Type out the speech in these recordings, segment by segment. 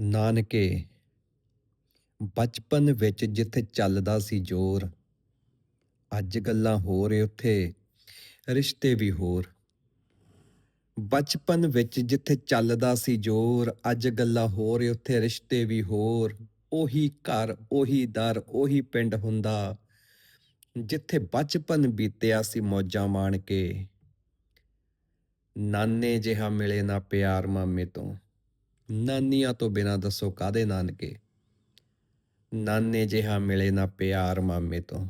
ਨਾਨਕੇ, ਬਚਪਨ ਵਿੱਚ ਜਿੱਥੇ ਚੱਲਦਾ ਸੀ ਜ਼ੋਰ, ਅੱਜ ਗੱਲਾਂ ਹੋਰ ਉੱਥੇ, ਰਿਸ਼ਤੇ ਵੀ ਹੋਰ। ਬਚਪਨ ਵਿੱਚ ਜਿੱਥੇ ਚੱਲਦਾ ਸੀ ਜ਼ੋਰ, ਅੱਜ ਗੱਲਾਂ ਹੋਰ ਉੱਥੇ, ਰਿਸ਼ਤੇ ਵੀ ਹੋਰ। ਉਹੀ ਘਰ, ਉਹੀ ਦਰ, ਉਹੀ ਪਿੰਡ ਹੁੰਦਾ, ਜਿੱਥੇ ਬਚਪਨ ਬੀਤਿਆ ਸੀ ਮੌਜਾਂ ਮਾਣ ਕੇ। ਨਾਨੇ ਜਿਹਾ ਮਿਲੇ ਨਾ ਪਿਆਰ ਮਾਮੇ ਤੋਂ। ਨਾਨੀਆਂ ਤੋਂ ਬਿਨਾਂ ਦੱਸੋ ਕਾਦੇ ਨਾਨਕੇ? ਨਾਨੇ ਜਿਹਾ ਮਿਲੇ ਨਾ ਪਿਆਰ ਮਾਮੇ ਤੋਂ।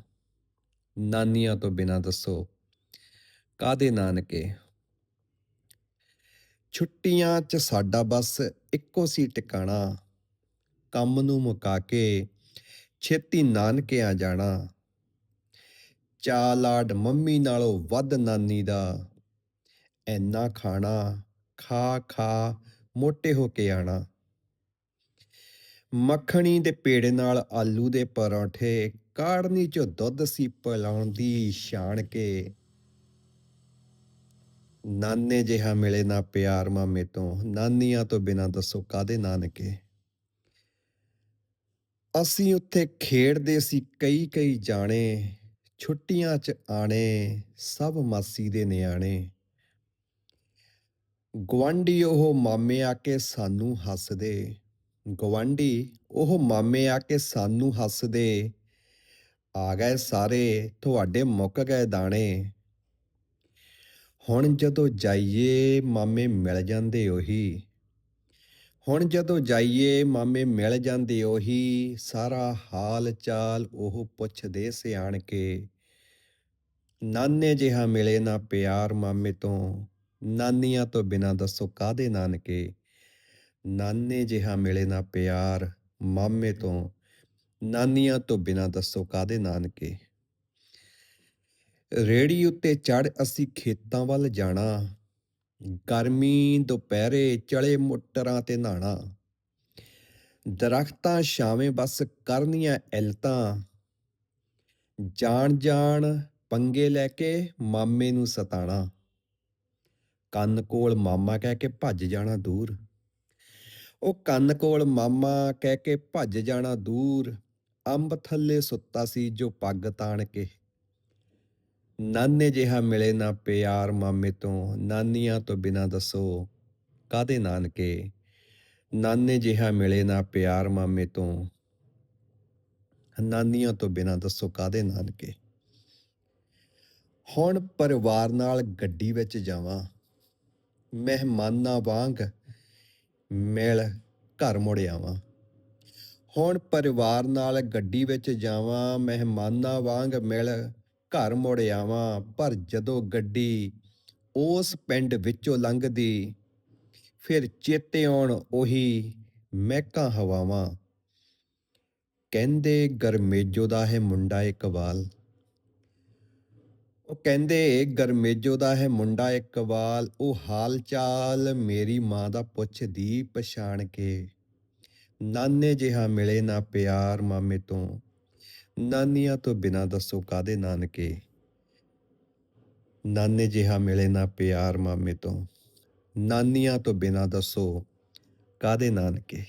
ਨਾਨੀਆਂ ਤੋਂ ਬਿਨਾਂ ਦੱਸੋ ਕਾਦੇ ਨਾਨਕੇ? ਛੁੱਟੀਆਂ 'ਚ ਸਾਡਾ ਬਸ ਇੱਕੋ ਸੀ ਟਿਕਾਣਾ। ਕੰਮ ਨੂੰ ਮੁਕਾ ਕੇ ਛੇਤੀ ਨਾਨਕੇ ਆ ਜਾਣਾ। ਚਾ ਲਾਡ ਮੰਮੀ ਨਾਲੋਂ ਵੱਧ ਨਾਨੀ ਦਾ। ਐਨਾ ਖਾਣਾ ਖਾ ਖਾ ਮੋਟੇ ਹੋ ਕੇ ਆਣਾ। ਮੱਖਣੀ ਦੇ ਪੇੜੇ ਨਾਲ ਆਲੂ ਦੇ ਪਰੌਂਠੇ ਕਾੜਨੀ ਚੋਂ ਦੁੱਧ ਸੀ ਪਿਲਾਉਣ ਦੀ ਸ਼ਾਨ ਕੇ ਨਾਨੇ ਜਿਹਾ ਮਿਲੇ ਨਾ ਪਿਆਰ ਮਾਮੇ ਤੋਂ। ਨਾਨੀਆਂ ਤੋਂ ਬਿਨਾਂ ਦੱਸੋ ਕਾਦੇ ਨਾਨਕੇ? ਅਸੀਂ ਉੱਥੇ ਖੇਡਦੇ ਸੀ ਕਈ ਕਈ ਜਾਣੇ। ਛੁੱਟੀਆਂ 'ਚ ਆਣੇ ਸਭ ਮਾਸੀ ਦੇ ਨਿਆਣੇ। ਗਵਾਂਢੀ ਉਹ ਮਾਮੇ ਆ ਕੇ ਸਾਨੂੰ ਹੱਸਦੇ ਗਵਾਂਢੀ ਉਹ ਮਾਮੇ ਆ ਕੇ ਸਾਨੂੰ ਹੱਸਦੇ, ਆ ਗਏ ਸਾਰੇ, ਤੁਹਾਡੇ ਮੁੱਕ ਗਏ ਦਾਣੇ। ਹੁਣ ਜਦੋਂ ਜਾਈਏ ਮਾਮੇ ਮਿਲ ਜਾਂਦੇ ਉਹੀ, ਹੁਣ ਜਦੋਂ ਜਾਈਏ ਮਾਮੇ ਮਿਲ ਜਾਂਦੇ ਉਹੀ, ਸਾਰਾ ਹਾਲ ਚਾਲ ਉਹ ਪੁੱਛਦੇ ਸਿਆਣ ਕੇ ਨਾਨੇ ਜਿਹਾ ਮਿਲੇ ਨਾ ਪਿਆਰ ਮਾਮੇ ਤੋਂ। ਨਾਨੀਆਂ ਤੋਂ ਬਿਨਾਂ ਦੱਸੋ ਕਾਦੇ ਨਾਨਕੇ? ਨਾਨੇ ਜਿਹਾ ਮਿਲੇ ਨਾ ਪਿਆਰ ਮਾਮੇ ਤੋਂ ਨਾਨੀਆਂ ਤੋਂ ਬਿਨਾਂ ਦੱਸੋ ਕਾਦੇ ਨਾਨਕੇ? ਰੇੜੀ ਉੱਤੇ ਚੜ ਅਸੀਂ ਖੇਤਾਂ ਵੱਲ ਜਾਣਾ ਗਰਮੀ ਦੁਪਹਿਰੇ ਚਲੇ ਮੋਟਰਾਂ ਤੇ ਨਹਾਣਾ। ਦਰਖਤਾਂ ਛਾਵੇਂ ਬਸ ਕਰਨੀਆਂ ਇਲਤਾਂ ਜਾਣ ਜਾਣ ਪੰਗੇ ਲੈ ਕੇ ਮਾਮੇ ਨੂੰ ਸਤਾਣਾ। ਕੰਨ ਕੋਲ ਮਾਮਾ ਕਹਿ ਕੇ ਭੱਜ ਜਾਣਾ ਦੂਰ। ਉਹ ਕੰਨ ਕੋਲ ਮਾਮਾ ਕਹਿ ਕੇ ਭੱਜ ਜਾਣਾ ਦੂਰ। ਅੰਬ ਥੱਲੇ ਸੁੱਤਾ ਸੀ ਜੋ ਪੱਗ ਤਾਣ ਕੇ। ਨਾਨੇ ਜਿਹਾ ਮਿਲੇ ਨਾ ਪਿਆਰ ਮਾਮੇ ਤੋਂ, ਨਾਨੀਆਂ ਤੋਂ ਬਿਨਾਂ ਦੱਸੋ ਕਾਦੇ ਨਾਨਕੇ? ਨਾਨੇ ਜਿਹਾ ਮਿਲੇ ਨਾ ਪਿਆਰ ਮਾਮੇ ਤੋਂ, ਨਾਨੀਆਂ ਤੋਂ ਬਿਨਾਂ ਦੱਸੋ ਕਾਦੇ ਨਾਨਕੇ? ਹੁਣ ਪਰਿਵਾਰ ਨਾਲ ਗੱਡੀ ਵਿੱਚ ਜਾਵਾਂ। ਮਹਿਮਾਨਾਂ ਵਾਂਗ ਮਿਲ ਘਰ ਮੁੜ ਆਵਾਂ। ਹੁਣ ਪਰਿਵਾਰ ਨਾਲ ਗੱਡੀ ਵਿੱਚ ਜਾਵਾਂ, ਮਹਿਮਾਨਾਂ ਵਾਂਗ ਮਿਲ ਘਰ ਮੁੜ ਆਵਾਂ, ਪਰ ਜਦੋਂ ਗੱਡੀ ਉਸ ਪਿੰਡ ਵਿੱਚੋਂ ਲੰਘਦੀ, ਫਿਰ ਚੇਤੇ ਆਉਣ ਉਹੀ ਮਹਿਕਾਂ ਹਵਾਵਾਂ। ਕਹਿੰਦੇ ਗਰਮੇਜੋ ਦਾ ਹੈ ਮੁੰਡਾ ਇਕਬਾਲ। ਉਹ ਕਹਿੰਦੇ ਗਰਮੇਜੋ ਦਾ ਹੈ ਮੁੰਡਾ ਇੱਕ ਵਾਲ ਉਹ ਹਾਲ ਚਾਲ ਮੇਰੀ ਮਾਂ ਦਾ ਪੁੱਛਦੀ ਪਛਾਣ ਕੇ। ਨਾਨੇ ਜਿਹਾ ਮਿਲੇ ਨਾ ਪਿਆਰ ਮਾਮੇ ਤੋਂ, ਨਾਨੀਆਂ ਤੋਂ ਬਿਨਾਂ ਦੱਸੋ ਕਾਦੇ ਨਾਨਕੇ। ਨਾਨੇ ਜਿਹਾ ਮਿਲੇ ਨਾ ਪਿਆਰ ਮਾਮੇ ਤੋਂ, ਨਾਨੀਆਂ ਤੋਂ ਬਿਨਾਂ ਦੱਸੋ ਕਾਦੇ ਨਾਨਕੇ।